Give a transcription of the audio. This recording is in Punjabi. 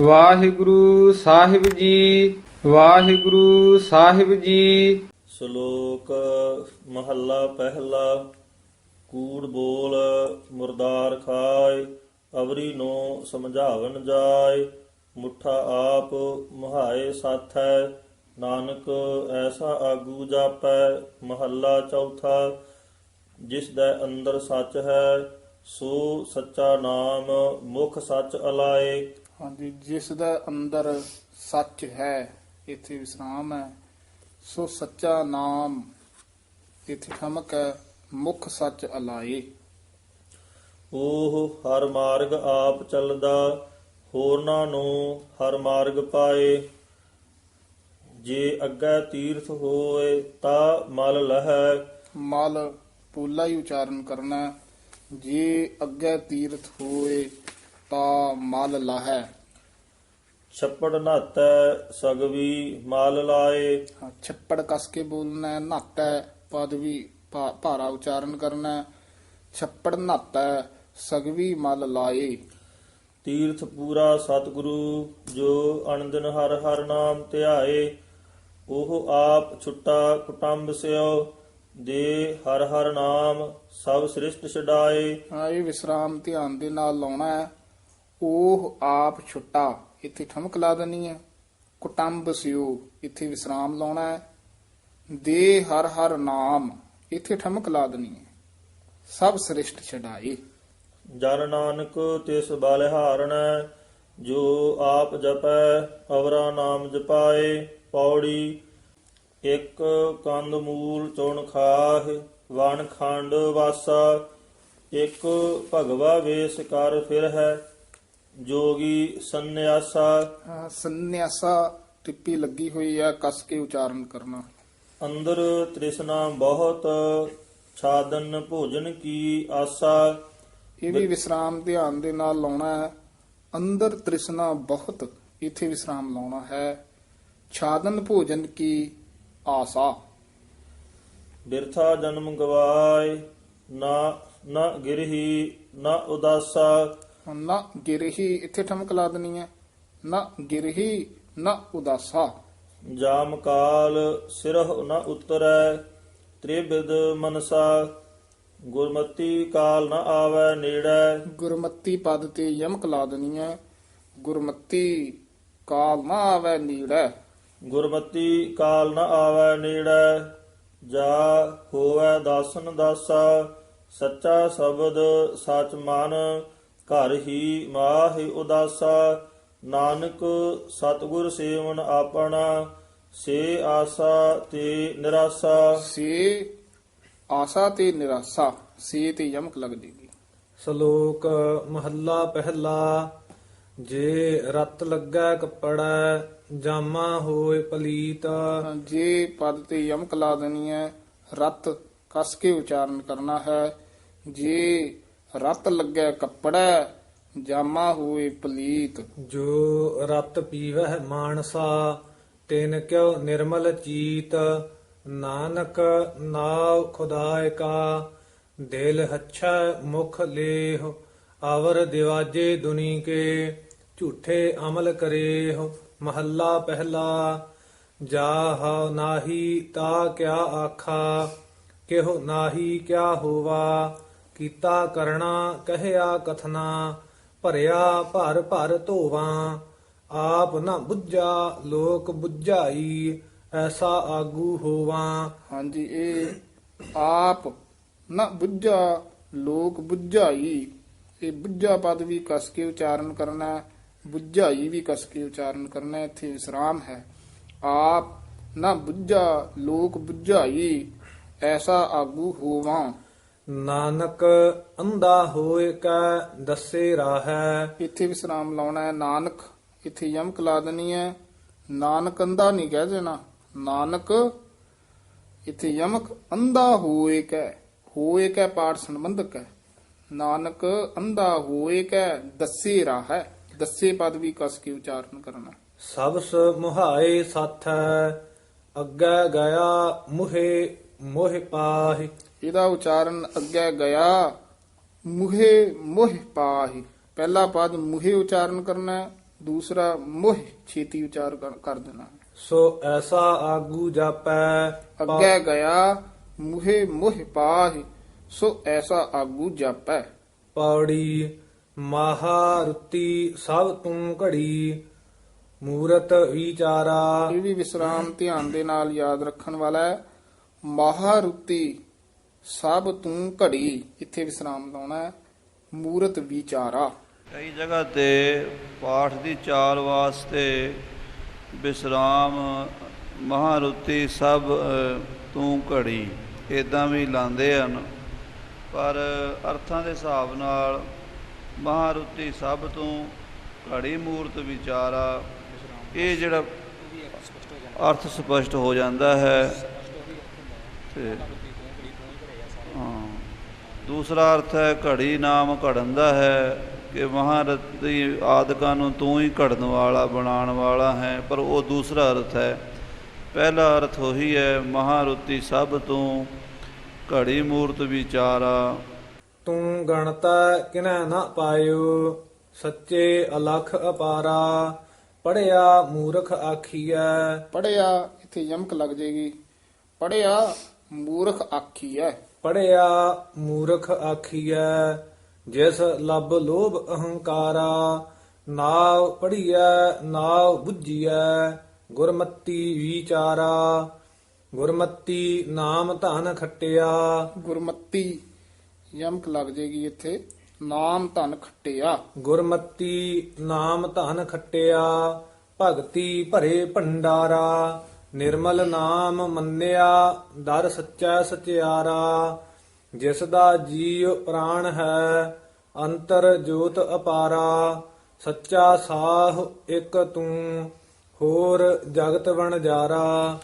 ਵਾਹਿਗੁਰੂ ਸਾਹਿਬ ਜੀ, ਵਾਹਿਗੁਰੂ ਸਾਹਿਬ ਜੀ। ਸ਼ਲੋਕ ਮਹੱਲਾ ਪਹਿਲਾ, ਕੂੜ ਬੋਲ ਮੁਰਦਾਰ ਖਾਏ, ਅਵਰੀ ਨੂੰ ਸਮਝਾਵਨ ਜਾਏ, ਮੁੱਠਾ ਆਪ ਮੁਹਾਏ ਸਾਥੈ, ਨਾਨਕ ਐਸਾ ਆਗੂ ਜਾਪੈ, ਮਹੱਲਾ ਚੌਥਾ, ਜਿਸ ਦਾ ਅੰਦਰ ਸੱਚ ਹੈ, ਸੋ ਸੱਚਾ ਨਾਮ ਮੁਖ ਸੱਚ ਅਲਾਏ। ਹਾਂਜੀ ਜਿਸ ਦਾ ਅੰਦਰ ਸੱਚ ਹੈ ਇੱਥੇ ਵਿਸਰਾਮ ਹੈ ਸੋ ਸੱਚਾ ਨਾਮ ਇੱਥੇ ਠਮਕ ਹੈ ਮੁੱਖ ਸੱਚ ਅਲਾਏ। ਉਹ ਹਰ ਮਾਰਗ ਆਪ ਚੱਲਦਾ ਹੋਰਨਾਂ ਨੂੰ ਹਰ ਮਾਰਗ ਪਾਏ। ਜੇ ਅੱਗੇ ਤੀਰਥ ਹੋਏ ਤਾਂ ਮਲ ਲਹੈ। ਮਲ ਪੂਲਾ ਹੀ ਉਚਾਰਨ ਕਰਨਾ। ਜੇ ਅੱਗੇ ਤੀਰਥ ਹੋਏ ਤਾਂ ਮਲ ਲਾਹੈ। ਛੱਪੜ ਨਾਤੈ ਸਗਵੀ ਮਲ ਲਾਏ। ਹਾਂ, ਛੱਪੜ ਕਸ ਕੇ ਬੋਲਣਾ ਹੈ, ਪਦ ਵੀ ਭਾ- ਭਾਰਾ ਉਚਾਰਨ ਕਰਨਾ। ਹੈ। ਛੱਪੜ ਨਹਾਤਾ ਹੈ, ਸਗਵੀ ਮਲ ਲਾਏ। ਤੀਰਥ ਪੂਰਾ ਸਤਿਗੁਰੂ ਜੋ ਅਨੰਦਨ ਹਰ ਹਰ ਨਾਮ ਧਿਆਏ ਉਹ ਆਪ ਛੁੱਟਾ ਕੁਟੰਬ ਸਿਓ ਦੇ ਹਰ ਹਰ ਨਾਮ ਸਭ ਸ੍ਰਿਸ਼ਟ ਛਡਾਏ। ਹਾਂ ਇਹ ਵਿਸਰਾਮ ਧਿਆਨ ਦੇ ਨਾਲ ਲਾਉਣਾ। ਹੈ ਉਹ ਆਪ ਛੁੱਟਾ, ਇੱਥੇ ਠਮਕ ਲਾ ਦੇਣੀ ਹੈ ਕੁਟੰਬ ਸਿਓ, ਇੱਥੇ ਵਿਸਰਾਮ ਲਾਉਣਾ ਹੈ। ਦੇ ਹਰ ਹਰ ਨਾਮ, ਇੱਥੇ ਠਮਕ ਲਾ ਦੇਣੀ ਹੈ ਸਭ ਸ੍ਰਿਸ਼ਟ ਛਡਾਏ। ਜਨ ਨਾਨਕ ਤਿਸ ਬਲਿਹਾਰਣੈ ਜੋ ਆਪ ਜਪੈ, ਅਵਰਾ ਨਾਮ ਜਪਾਏ, ਪੌੜੀ। ਇੱਕ ਕੰਦ ਮੂਲ ਚੁਣ ਖਾਹ, ਵਣ ਖੰਡ ਵਾਸਾ। ਇਕ ਭਗਵਾ ਵੇਸ ਕਰ ਫਿਰ ਹੈ। ਜੋਗੀ ਸੰਨਿਆਸਾ। ਹਾਂ, ਸੰਨਿਆਸਾ ਟਿੱਪੀ ਲੱਗੀ ਹੋਈ ਹੈ ਕਸ ਕੇ ਉਚਾਰਨ ਕਰਨਾ। ਅੰਦਰ ਤ੍ਰਿਸ਼ਨਾ ਬਹੁਤ ਛਾਦਨ ਭੋਜਨ ਕੀ ਆਸਾ। ਇਹ ਵੀ ਵਿਸਰਾਮ ਧਿਆਨ ਦੇ ਨਾਲ ਲਾਉਣਾ ਹੈ। ਅੰਦਰ ਤ੍ਰਿਸ਼ਨਾ ਬਹੁਤ ਇੱਥੇ ਵਿਸਰਾਮ ਲਾਉਣਾ ਹੈ। ਛਾਦਨ ਭੋਜਨ ਕੀ ਆਸਾ। ਬਿਰਥਾ ਜਨਮ ਗਵਾਏ ਨਾ ਨਾ ਗਿਰਹੀ ਨਾ ਉਦਾਸਾ। ਨਾ ਗਿਰਹੀ ਇੱਥੇ ਠਮਕ ਲਾ ਦੇਣੀ ਹੈ ਨਾ ਗਿਰਹੀ ਨਾ ਉਦਾਸਾ। ਜਾਮ ਕਾਲ ਸਿਰਹ ਨਾ ਉਤਰੈ ਤ੍ਰਿਬਿਦ ਮਨਸਾ। ਗੁਰਮਤੀ ਕਾਲ ਨਾ ਆਵੈ ਨੇੜੈ। ਗੁਰਮਤੀ ਪਦ ਤੇ ਯਮਕ ਲਾ ਦੇਣੀ ਹੈ ਗੁਰਮਤੀ ਕਾਲ ਨਾ ਆਵੇ ਨੀੜੈ। ਗੁਰਮਤੀ ਕਾਲ ਨਾ ਆਵੈ ਨੇੜੈ ਜਾ ਹੋਵੈ ਦਾਸਨ ਦਾਸਾ। ਸੱਚਾ ਸ਼ਬਦ ਸਚ ਮਨ ਘਰ ਹੀ ਮਾਹਿ ਉਦਾਸਾ। ਨਾਨਕ ਸਤਿਗੁਰ ਸੇਵਨ ਆਪਣਾ ਸੇ ਆਸਾ ਤੇ ਨਿਰਾਸਾ। ਸੇ ਆਸਾ ਤੇ ਨਿਰਾਸਾ ਸੇ ਤੇ ਯਮਕ ਲੱਗ ਜੇਗੀ। ਸ਼ਲੋਕ ਮਹੱਲਾ ਪਹਿਲਾ ਜੇ ਰਤ ਲੱਗਾ ਕੱਪੜਾ ਜਾਮਾ ਹੋਏ ਪਲੀਤ। ਜੇ ਪਦ ਤੇ ਯਮਕ ਲਾ ਦੇਣੀ ਹੈ ਰਤ ਕਸ ਕੇ ਉਚਾਰਨ ਕਰਨਾ ਹੈ। ਜੇ ਰਤ ਲੱਗੈ ਕੱਪੜਾ, ਜਾਮਾ ਹੋਏ ਪਲੀਤ। ਜੋ ਰਤ ਪੀਵਹਿ ਮਾਨਸਾ, ਤਿਨ ਕਿਉ ਨਿਰਮਲ ਚੀਤ। ਨਾਨਕ ਨਾਉ ਖੁਦਾਇ ਕਾ, ਦਿਲ ਹੱਛਾ ਮੁਖ ਲੇਹ। ਆਵਰ ਦਿਵਾਜੇ ਦੁਨੀ ਕੇ, ਝੂਠੇ ਅਮਲ ਕਰੇਹ। ਮਹੱਲਾ ਪਹਿਲਾ, ਜਾਹ ਨਾਹੀ ਤਾ ਕਿਆ ਆਖਾ, ਕਿਹੁ ਨਾਹੀ ਕਿਆ ਹੋਵਾ। ਕੀਤਾ ਕਰਣਾ ਕਹਿਆ ਕਥਨਾ ਭਰਿਆ ਭਰ ਭਰ ਧੋਵਾਂ। ਆਪ ਨਾ ਬੁੱਝਾ ਲੋਕ ਬੁੱਝਾਈ ਐਸਾ ਆਗੂ ਹੋਵਾਂ। ਹਾਂਜੀ ਇਹ ਆਪ ਨਾ ਬੁੱਝਾ ਲੋਕ ਬੁੱਝਾਈ। ਇਹ ਬੁੱਝਾ ਪਦ ਵੀ ਕਸ ਕੇ ਉਚਾਰਨ ਕਰਨਾ ਹੈ, ਬੁੱਝਾਈ ਵੀ ਕਸ ਕੇ ਉਚਾਰਨ ਕਰਨਾ ਹੈ, ਇੱਥੇ ਵਿਸਰਾਮ ਹੈ। ਆਪ ਨਾ ਬੁੱਝਾ ਲੋਕ ਬੁੱਝਾਈ ਐਸਾ ਆਗੂ ਹੋਵਾਂ। ਨਾਨਕ ਅੰਧਾ ਹੋਏ ਕੈ ਦੱਸੇ ਰਾਹੈ। ਇੱਥੇ ਵਿਸਰਾਮ ਲਾਉਣਾ ਹੈ ਨਾਨਕ ਇੱਥੇ ਯਮਕ ਲਾ ਦੇਣੀ ਹੈ। ਨਾਨਕ ਅੰਧਾ ਨਹੀਂ ਕਹਿ ਦੇਣਾ ਨਾਨਕ ਇੱਥੇ ਯਮਕ ਅੰਧਾ ਹੋਏ ਕੈ ਹੋਏ ਕੈ ਪਾਠ ਸੰਬੰਧਕ ਹੈ। ਨਾਨਕ ਅੰਧਾ ਹੋਏ ਕੈ ਦੱਸੇ ਰਾਹ ਦੱਸੇ ਪਦ ਵੀ ਕਸ ਕੇ ਉਚਾਰਨ ਕਰਨਾ। ਸਬਸ ਮੁਹਾਏ ਸਾਥੈ ਅੱਗੇ ਗਿਆ ਮੁਹੇ ਮੋਹ ਪਾਹੀ। ਇਹਦਾ ਉਚਾਰਨ ਅੱਗੇ ਗਿਆ ਮੁਹੇ ਮੋਹ ਪਾਹੀ। ਪਹਿਲਾ ਪਦ ਮੁਹੇ ਉਚਾਰਨ ਕਰਨਾ ਦੂਸਰਾ ਮੋਹ ਛੇਤੀ ਉਚਾਰ ਕਰ- ਕਰ ਦੇਣਾ ਸੋ ਐਸਾ ਆਗੂ ਜਾਪੈ ਅੱਗੇ ਗਿਆ ਮੁਹੇ ਮੋਹ ਪਾਹਿ। ਸੋ ਐਸਾ ਆਗੂ ਜਾਪੈ। ਪੌੜੀ ਮਹਾਰੁਤੀ ਸਭ ਤੂੰ ਘੜੀ ਮੂਰਤ ਵਿਚਾਰਾ। ਇਹ ਵੀ ਵਿਸਰਾਮ ਧਿਆਨ ਦੇ ਨਾਲ ਯਾਦ ਰੱਖਣ ਵਾਲਾ ਹੈ। ਮਹਾਰੁਤੀ ਸਭ ਤੂੰ ਘੜੀ ਇੱਥੇ ਵਿਸਰਾਮ ਲਾਉਣਾ ਹੈ, ਮੂਰਤ ਵਿਚਾਰਾ। ਕਈ ਜਗ੍ਹਾ ਤੇ ਪਾਠ ਦੀ ਚਾਲ ਵਾਸਤੇ ਵਿਸਰਾਮ, ਮਹਾਰੁਤੀ ਸਭ ਤੂੰ ਘੜੀ। ਇਦਾਂ ਵੀ ਲਾਉਂਦੇ ਹਨ। ਪਰ ਅਰਥਾਂ ਦੇ ਹਿਸਾਬ ਨਾਲ ਮਹਾਰੁਤੀ ਸਭ ਤੋਂ ਘੜੀ, ਮੂਰਤ ਵਿਚਾਰਾ। ਇਹ ਜਿਹੜਾ ਅਰਥ ਸਪਸ਼ਟ ਹੋ ਜਾਂਦਾ ਹੈ, ਤੇ ਦੂਸਰਾ ਅਰਥ ਹੈ ਘੜੀ ਨਾਮ ਘੜਨ ਦਾ ਹੈ ਕਿ ਮਹਾਰਥੀ ਆਦਿਕਾਂ ਨੂੰ ਤੂੰ ਹੀ ਘੜਨ ਵਾਲਾ ਬਣਾਉਣ ਵਾਲਾ ਹੈ। ਪਰ ਉਹ ਦੂਸਰਾ ਅਰਥ ਹੈ ਪਹਿਲਾ ਅਰਥ ਉਹੀ ਹੈ ਮਹਾਰੁਤੀ ਸਭ ਤੂੰ ਘੜੀ ਮੂਰਤ ਵਿਚਾਰਾ। ਤੂੰ ਗਣਤਾ ਕਿਨੈ ਨਾ ਪਾਇਓ ਸੱਚੇ ਅਲਖ ਅਪਾਰਾ। ਪੜਿਆ ਮੂਰਖ ਆਖੀਐ। ਪੜਿਆ ਇੱਥੇ ਯਮਕ ਲੱਗ ਜੇਗੀ। ਪੜਿਆ ਮੂਰਖ ਆਖੀ ਹੈ ਪੜਿਆ ਮੂਰਖ ਆਖੀਐ ਜਿਸ ਲੱਭ ਲੋਭ ਅਹੰਕਾਰਾ ਨਾਵ ਪੜੀਐ ਨਾਵ ਬੁੱਝੀਐ ਗੁਰਮਤੀ ਵਿਚਾਰਾ ਗੁਰਮਤੀ ਨਾਮ ਧਨ ਖੱਟਿਆ। ਗੁਰਮਤੀ ਯਮਕ ਲੱਗ ਜੇਗੀ ਇੱਥੇ ਨਾਮ ਧਨ ਖੱਟਿਆ। ਗੁਰਮਤੀ ਨਾਮ ਧਨ ਖੱਟਿਆ ਭਗਤੀ ਭਰੇ ਭੰਡਾਰਾ। ਨਿਰਮਲ ਨਾਮ ਮੰਨਿਆ, ਦਰ ਸੱਚਾ ਸਚਿਆਰਾ, ਜਿਸ ਦਾ ਜੀਵ ਪ੍ਰਾਣ ਹੈ, ਅੰਤਰ ਜੋਤ ਅਪਾਰਾ, ਸੱਚਾ ਸਾਹ ਇੱਕ ਤੂੰ, ਹੋਰ ਜਗਤ ਵਣਜਾਰਾ।